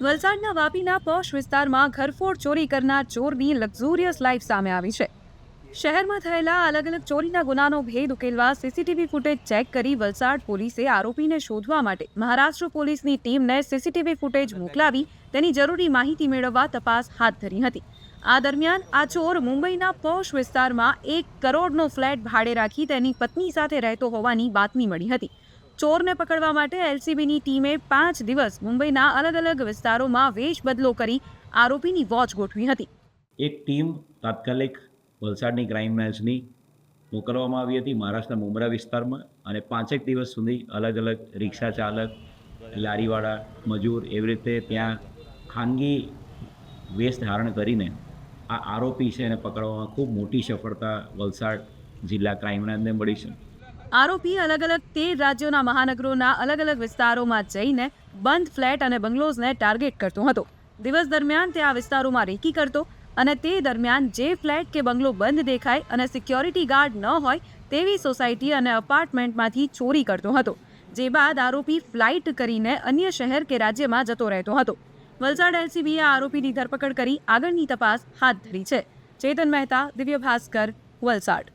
વલસાડના વાપીના પોશ વિસ્તારમાં ઘરફોડ ચોરી કરનાર ચોરની લક્ઝુરિયસ લાઈફ સામે આવી છે. શહેરમાં થયેલા અલગ અલગ ચોરીના ગુનાનો ભેદ ઉકેલવા સીસીટીવી ફૂટેજ ચેક કરી વલસાડ પોલીસે આરોપીને શોધવા માટે મહારાષ્ટ્ર પોલીસની ટીમને સીસીટીવી ફૂટેજ મોકલાવી તેની જરૂરી માહિતી મેળવવા તપાસ હાથ ધરી હતી. આ દરમિયાન આ ચોર મુંબઈના પોશ વિસ્તારમાં એક કરોડનો ફ્લેટ ભાડે રાખી તેની પત્ની સાથે રહેતો હોવાની બાતમી મળી હતી. ચોરને પકડવા માટે એલસીબીની ટીમે પાંચ દિવસ મુંબઈના અલગ અલગ વિસ્તારોમાં વેશ બદલો કરી આરોપીની વોચ ગોઠવી હતી. એક ટીમ તાત્કાલિક વલસાડની ક્રાઇમ બ્રાન્ચની મોકલવામાં આવી હતી, મહારાષ્ટ્રના મુંબ્રા વિસ્તારમાં અને પાંચેક દિવસ સુધી અલગ અલગ રિક્ષા ચાલક, લારીવાળા, મજૂર એવી રીતે ત્યાં ખાનગી વેશ ધારણ કરીને આ આરોપી છે એને પકડવામાં ખૂબ મોટી સફળતા વલસાડ જિલ્લા ક્રાઇમ બ્રાન્ચને મળી છે. આરોપી અલગ અલગ તેર રાજ્યોના મહાનગરોના અલગ અલગ વિસ્તારોમાં જઈને બંધ ફ્લેટ અને બંગલોઝને ટાર્ગેટ કરતો હતો. દિવસ દરમિયાન તે આ વિસ્તારોમાં રેકી કરતો અને તે દરમિયાન જે ફ્લેટ કે બંગલો બંધ દેખાય અને સિક્યોરિટી ગાર્ડ ન હોય તેવી સોસાયટી અને અપાર્ટમેન્ટમાંથી ચોરી કરતો હતો. જે બાદ આરોપી ફ્લાઇટ કરીને અન્ય શહેર કે રાજ્યમાં જતો રહેતો હતો. વલસાડ એલસીબીએ આરોપીની ધરપકડ કરી આગળની તપાસ હાથ ધરી છે. Chetan Mehta Divya Bhaskar Valsad.